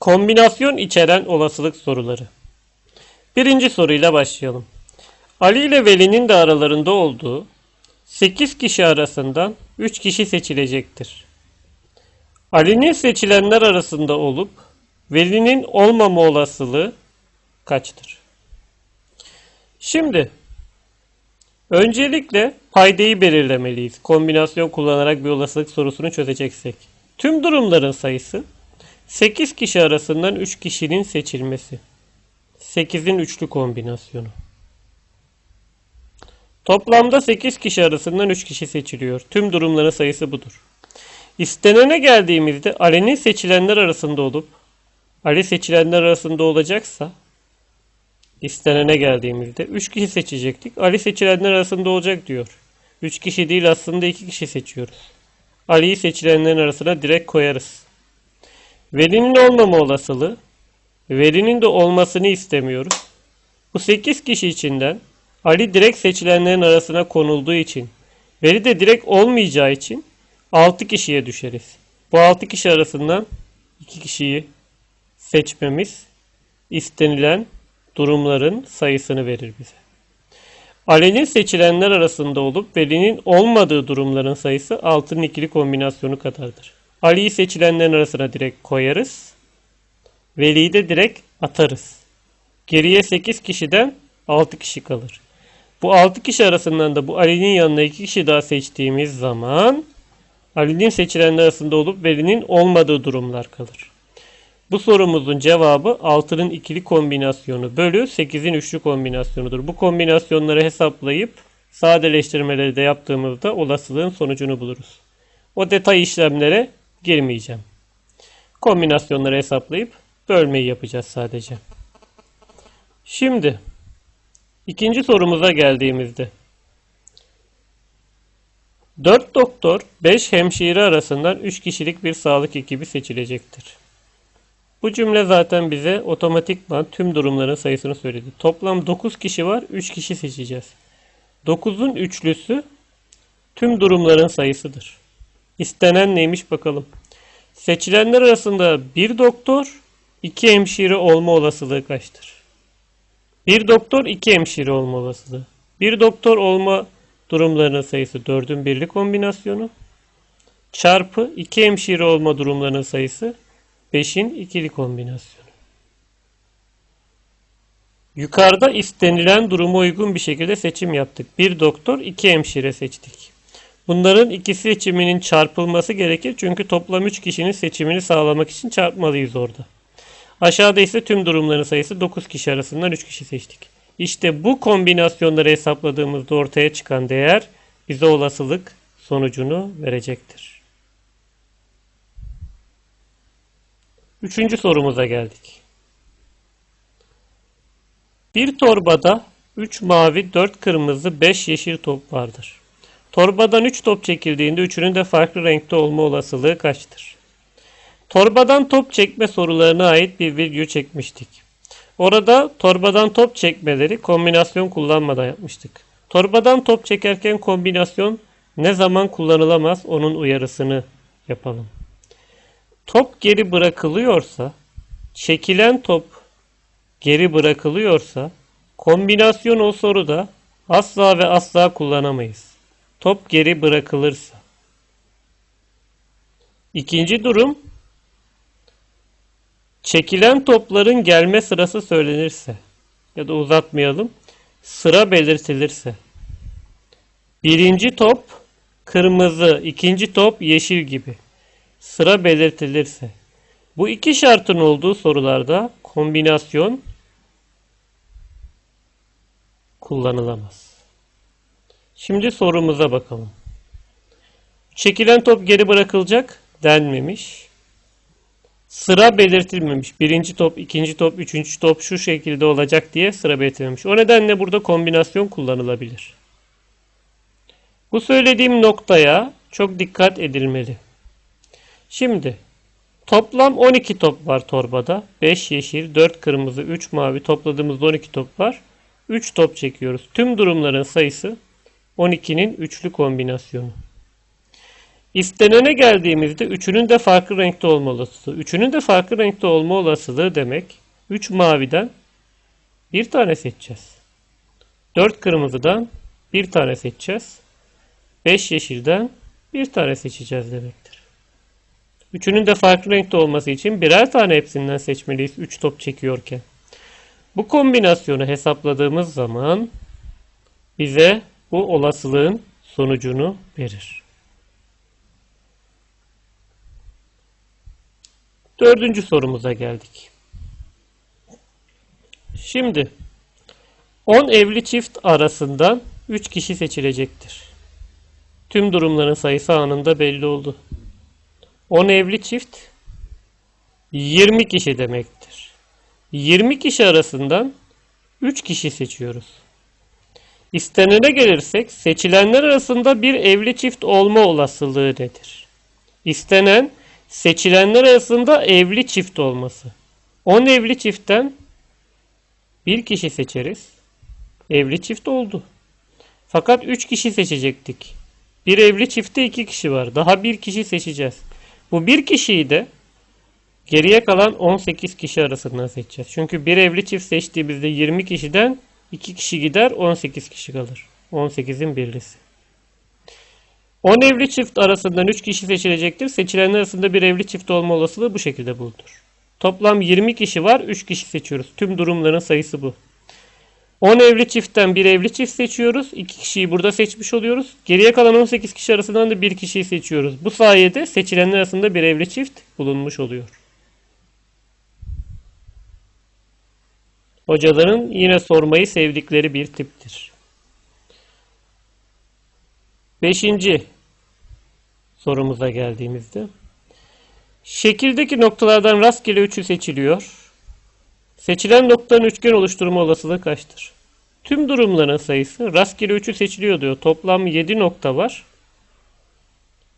Kombinasyon içeren olasılık soruları. Birinci soruyla başlayalım. Ali ile Veli'nin de aralarında olduğu 8 kişi arasından 3 kişi seçilecektir. Ali'nin seçilenler arasında olup Veli'nin olmama olasılığı kaçtır? Şimdi öncelikle paydayı belirlemeliyiz. Kombinasyon kullanarak bir olasılık sorusunu çözeceksek. Tüm durumların sayısı 8 kişi arasından 3 kişinin seçilmesi. 8'in üçlü kombinasyonu. Toplamda 8 kişi arasından 3 kişi seçiliyor. Tüm durumların sayısı budur. İstenene geldiğimizde Ali'nin seçilenler arasında olup Ali seçilenler arasında olacaksa istenene geldiğimizde 3 kişi seçecektik. Ali seçilenler arasında olacak diyor. 3 kişi değil aslında 2 kişi seçiyoruz. Ali'yi seçilenlerin arasına direkt koyarız. Verinin olmama olasılığı, verinin de olmasını istemiyoruz. Bu 8 kişi içinden Ali direkt seçilenlerin arasına konulduğu için, veri de direkt olmayacağı için 6 kişiye düşeriz. Bu 6 kişi arasından 2 kişiyi seçmemiz istenilen durumların sayısını verir bize. Ali'nin seçilenler arasında olup Veli'nin olmadığı durumların sayısı 6'nın ikili kombinasyonu kadardır. Ali'yi seçilenlerin arasına direkt koyarız. Veli'yi de direkt atarız. Geriye 8 kişiden 6 kişi kalır. Bu 6 kişi arasından da bu Ali'nin yanına 2 kişi daha seçtiğimiz zaman Ali'nin seçilenler arasında olup Veli'nin olmadığı durumlar kalır. Bu sorumuzun cevabı 6'nın ikili kombinasyonu bölü 8'in üçlü kombinasyonudur. Bu kombinasyonları hesaplayıp sadeleştirmeleri de yaptığımızda olasılığın sonucunu buluruz. O detay işlemlere girmeyeceğim. Kombinasyonları hesaplayıp bölmeyi yapacağız sadece. Şimdi ikinci sorumuza geldiğimizde 4 doktor 5 hemşire arasından 3 kişilik bir sağlık ekibi seçilecektir. Bu cümle zaten bize otomatikman tüm durumların sayısını söyledi. Toplam 9 kişi var, 3 kişi seçeceğiz. 9'un üçlüsü tüm durumların sayısıdır. İstenen neymiş bakalım. Seçilenler arasında bir doktor, iki hemşire olma olasılığı kaçtır? Bir doktor, iki hemşire olma olasılığı. Bir doktor olma durumlarının sayısı 4'ün birli kombinasyonu. Çarpı iki hemşire olma durumlarının sayısı 5'in ikili kombinasyonu. Yukarıda istenilen duruma uygun bir şekilde seçim yaptık. Bir doktor, iki hemşire seçtik. Bunların iki seçiminin çarpılması gerekir çünkü toplam 3 kişinin seçimini sağlamak için çarpmalıyız orada. Aşağıda ise tüm durumların sayısı 9 kişi arasından 3 kişi seçtik. İşte bu kombinasyonları hesapladığımızda ortaya çıkan değer bize olasılık sonucunu verecektir. Üçüncü sorumuza geldik. Bir torbada 3 mavi, 4 kırmızı, 5 yeşil top vardır. Torbadan 3 top çekildiğinde üçünün de farklı renkte olma olasılığı kaçtır? Torbadan top çekme sorularına ait bir video çekmiştik. Orada torbadan top çekmeleri kombinasyon kullanmadan yapmıştık. Torbadan top çekerken kombinasyon ne zaman kullanılamaz onun uyarısını yapalım. Top geri bırakılıyorsa, çekilen top geri bırakılıyorsa kombinasyon o soruda asla ve asla kullanamayız. Top geri bırakılırsa. İkinci durum çekilen topların gelme sırası söylenirse ya da uzatmayalım sıra belirtilirse. Birinci top kırmızı, ikinci top yeşil gibi sıra belirtilirse. Bu iki şartın olduğu sorularda kombinasyon kullanılamaz. Şimdi sorumuza bakalım. Çekilen top geri bırakılacak denmemiş. Sıra belirtilmemiş. Birinci top, ikinci top, üçüncü top şu şekilde olacak diye sıra belirtilmemiş. O nedenle burada kombinasyon kullanılabilir. Bu söylediğim noktaya çok dikkat edilmeli. Şimdi toplam 12 top var torbada. 5 yeşil, 4 kırmızı, 3 mavi topladığımızda 12 top var. 3 top çekiyoruz. Tüm durumların sayısı 12'nin üçlü kombinasyonu. İstenene geldiğimizde üçünün de farklı renkte olma olasılığı. Üçünün de farklı renkte olma olasılığı demek 3 maviden bir tane seçeceğiz. 4 kırmızıdan bir tane seçeceğiz. 5 yeşilden bir tane seçeceğiz demektir. Üçünün de farklı renkte olması için birer tane hepsinden seçmeliyiz 3 top çekiyorken. Bu kombinasyonu hesapladığımız zaman bize bu olasılığın sonucunu verir. Dördüncü sorumuza geldik. Şimdi 10 evli çift arasından 3 kişi seçilecektir. Tüm durumların sayısı anında belli oldu. 10 evli çift 20 kişi demektir. 20 kişi arasından 3 kişi seçiyoruz. İstenene gelirsek seçilenler arasında bir evli çift olma olasılığı nedir? İstenen seçilenler arasında evli çift olması. 10 evli çiftten bir kişi seçeriz. Evli çift oldu. Fakat 3 kişi seçecektik. Bir evli çiftte 2 kişi var. Daha bir kişi seçeceğiz. Bu bir kişiyi de geriye kalan 18 kişi arasından seçeceğiz. Çünkü bir evli çift seçtiğimizde 20 kişiden 2 kişi gider 18 kişi kalır. 18'in birlisi. 10 evli çift arasından 3 kişi seçilecektir. Seçilenler arasında bir evli çift olma olasılığı bu şekilde bulunur. Toplam 20 kişi var. 3 kişi seçiyoruz. Tüm durumların sayısı bu. 10 evli çiftten bir evli çift seçiyoruz. 2 kişiyi burada seçmiş oluyoruz. Geriye kalan 18 kişi arasından da bir kişiyi seçiyoruz. Bu sayede seçilenler arasında bir evli çift bulunmuş oluyor. Hocaların yine sormayı sevdikleri bir tiptir. Beşinci sorumuza geldiğimizde. Şekildeki noktalardan rastgele üçü seçiliyor. Seçilen noktanın üçgen oluşturma olasılığı kaçtır? Tüm durumların sayısı rastgele üçü seçiliyor diyor. Toplam 7 nokta var.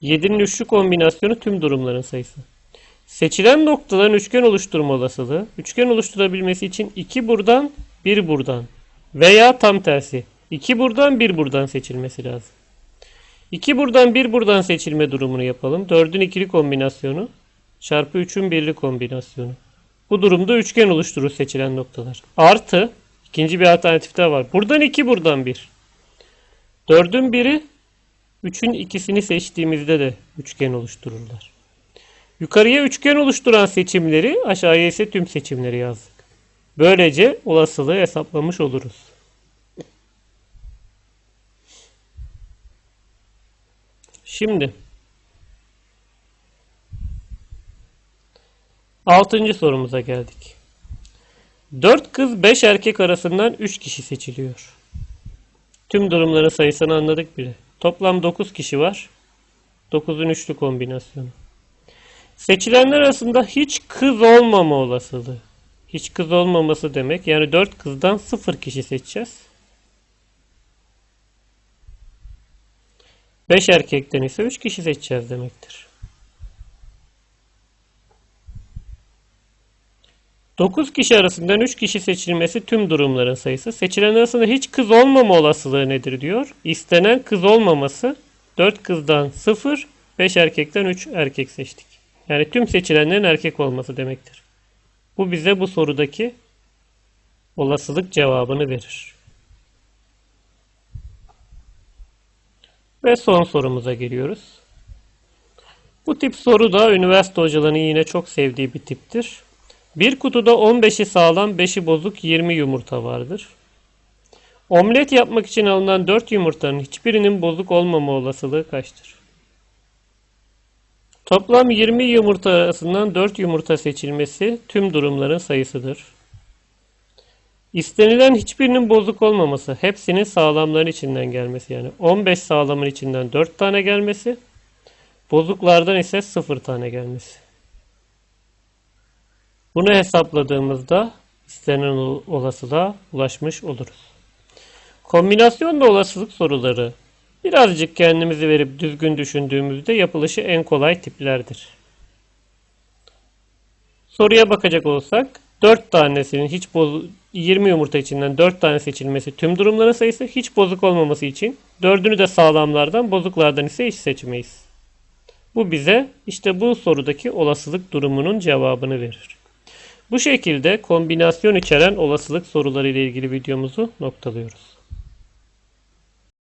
7'nin üçlü kombinasyonu tüm durumların sayısı. Seçilen noktaların üçgen oluşturma olasılığı, üçgen oluşturabilmesi için 2 buradan, 1 buradan veya tam tersi 2 buradan, 1 buradan seçilmesi lazım. 2 buradan, 1 buradan seçilme durumunu yapalım. 4'ün ikili kombinasyonu çarpı 3'ün birli kombinasyonu. Bu durumda üçgen oluşturur seçilen noktalar. Artı ikinci bir alternatif daha var. Buradan 2 buradan 1. 4'ün biri 3'ün ikisini seçtiğimizde de üçgen oluştururlar. Yukarıya üçgen oluşturan seçimleri aşağıya ise tüm seçimleri yazdık. Böylece olasılığı hesaplamış oluruz. Şimdi Altıncı sorumuza geldik. 4 kız 5 erkek arasından 3 kişi seçiliyor. Tüm durumların sayısını anladık bile. Toplam 9 kişi var. 9'un üçlü kombinasyonu. Seçilenler arasında hiç kız olmama olasılığı. Hiç kız olmaması demek. Yani 4 kızdan 0 kişi seçeceğiz. 5 erkekten ise 3 kişi seçeceğiz demektir. 9 kişi arasından 3 kişi seçilmesi tüm durumların sayısı. Seçilen arasında hiç kız olmama olasılığı nedir diyor. İstenen kız olmaması 4 kızdan 0, 5 erkekten 3 erkek seçtik. Yani tüm seçilenlerin erkek olması demektir. Bu bize bu sorudaki olasılık cevabını verir. Ve son sorumuza geliyoruz. Bu tip soru da üniversite hocalarının yine çok sevdiği bir tiptir. Bir kutuda 15'i sağlam 5'i bozuk 20 yumurta vardır. Omlet yapmak için alınan 4 yumurtanın hiçbirinin bozuk olmama olasılığı kaçtır? Toplam 20 yumurta arasından 4 yumurta seçilmesi tüm durumların sayısıdır. İstenilen hiçbirinin bozuk olmaması, hepsinin sağlamların içinden gelmesi yani 15 sağlamın içinden 4 tane gelmesi, bozuklardan ise 0 tane gelmesi. Bunu hesapladığımızda istenen olasılığa ulaşmış oluruz. Kombinasyonla olasılık soruları birazcık kendimizi verip düzgün düşündüğümüzde yapılışı en kolay tiplerdir. Soruya bakacak olsak 4 tanesinin hiç boz 20 yumurta içinden 4 tane seçilmesi tüm durumların sayısı hiç bozuk olmaması için 4'ünü de sağlamlardan bozuklardan ise hiç seçmeyiz. Bu bize işte bu sorudaki olasılık durumunun cevabını verir. Bu şekilde kombinasyon içeren olasılık soruları ile ilgili videomuzu noktalıyoruz.